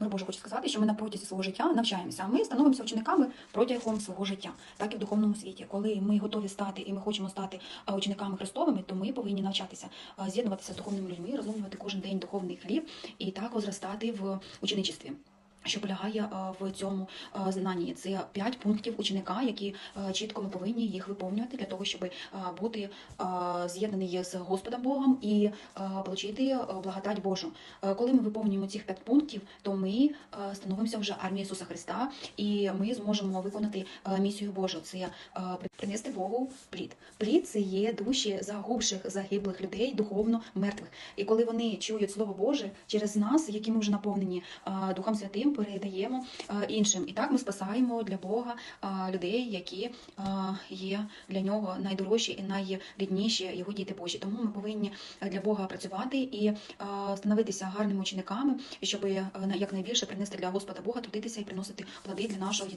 Мир Боже, хочу сказати, що ми на протязі свого життя навчаємося. А ми становимося учениками протягом свого життя, так і в духовному світі. Коли ми готові стати і ми хочемо стати учениками Христовими, то ми повинні навчатися з'єднуватися з духовними людьми, розумувати кожен день духовний хліб і так зростати в ученичестві. Що полягає в цьому знанні? Це п'ять пунктів ученика, які чітко ми повинні їх виповнювати для того, щоб бути а, з'єднаний з Господом Богом і отримати благодать Божу. Е, Коли ми виповнюємо цих п'ять пунктів, то ми е, становимося вже армією Ісуса Христа, і ми зможемо виконати е, місію Божу. Це е, принести Богу плід. Плід це є душі загубших, загиблих людей, духовно мертвих. І коли вони чують Слово Боже через нас, які ми вже наповнені е, Духом Святим, передаємо е, іншим. І так ми спасаємо для Бога е, людей, які е, є для нього найдорожчі і найрідніші його діти Божі. Тому ми повинні для Бога працювати і становитися гарними учениками, щоб якнайбільше принести для Господа Бога, трудитися і приносити плоди для нашого